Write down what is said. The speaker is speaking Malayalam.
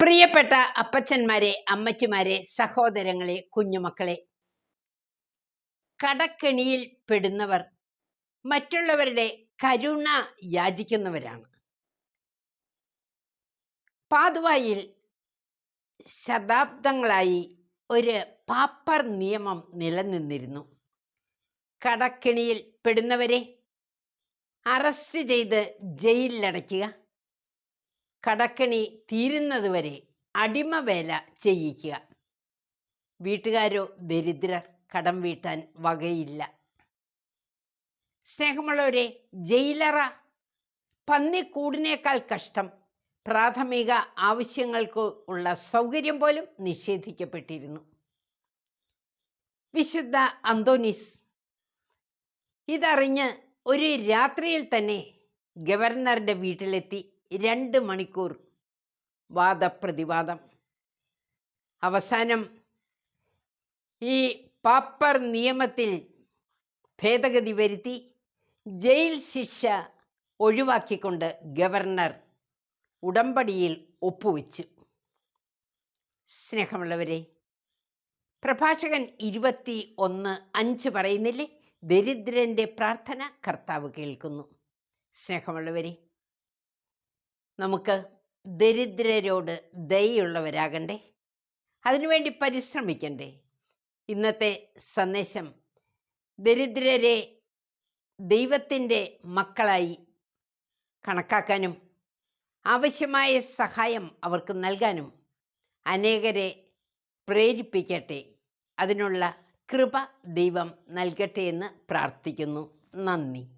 പ്രിയപ്പെട്ട അപ്പച്ചന്മാരെ അമ്മച്ചിമാരെ സഹോദരങ്ങളെ കുഞ്ഞുമക്കളെ. കടക്കെണിയിൽ പെടുന്നവർ മറ്റുള്ളവരുടെ കരുണ യാചിക്കുന്നവരാണ്. പാതുവായിൽ ശതാബ്ദങ്ങളായി ഒരു പാപ്പർ നിയമം നിലനിന്നിരുന്നു. കടക്കെണിയിൽ പെടുന്നവരെ അറസ്റ്റ് ചെയ്ത് ജയിലിലടയ്ക്കുക. കടക്കണി തീരുന്നതുവരെ അടിമവേല ചെയ്യിക്കുക. വീട്ടുകാരോ ദരിദ്രർ കടം വീട്ടാൻ വകയില്ല. സ്നേഹമുള്ളവരെ ജയിലറ പന്നിക്കൂടിനേക്കാൾ കഷ്ടം. പ്രാഥമിക ആവശ്യങ്ങൾക്ക് ഉള്ള സൗകര്യം പോലും നിഷേധിക്കപ്പെട്ടിരുന്നു. വിശുദ്ധ അന്തോനിസ് ഇതറിഞ്ഞ് ഒരു രാത്രിയിൽ തന്നെ ഗവർണറുടെ വീട്ടിലെത്തി. രണ്ട് മണിക്കൂർ വാദപ്രതിവാദം. അവസാനം ഈ പാപ്പർ നിയമത്തിൽ ഭേദഗതി വരുത്തി ജയിൽ ശിക്ഷ ഒഴിവാക്കിക്കൊണ്ട് ഗവർണർ ഉടമ്പടിയിൽ ഒപ്പുവെച്ചു. സ്നേഹമുള്ളവരെ പ്രഭാഷകൻ ഇരുപത്തി ഒന്ന് അഞ്ച് പറയുന്നില്ലേ? ദരിദ്രന്റെ പ്രാർത്ഥന കർത്താവ് കേൾക്കുന്നു. സ്നേഹമുള്ളവരെ നമുക്ക് ദരിദ്രരോട് ദയുള്ളവരാകണ്ടേ അതിനുവേണ്ടി പരിശ്രമിക്കണ്ടേ? ഇന്നത്തെ സന്ദേശം ദരിദ്രരെ ദൈവത്തിന്റെ മക്കളായി കണക്കാക്കാനും ആവശ്യമായ സഹായം അവർക്ക് നൽകാനും അനേകരെ പ്രേരിപ്പിക്കട്ടെ. അതിനുള്ള കൃപ ദൈവം നൽകട്ടെ എന്ന് പ്രാർത്ഥിക്കുന്നു. നന്ദി.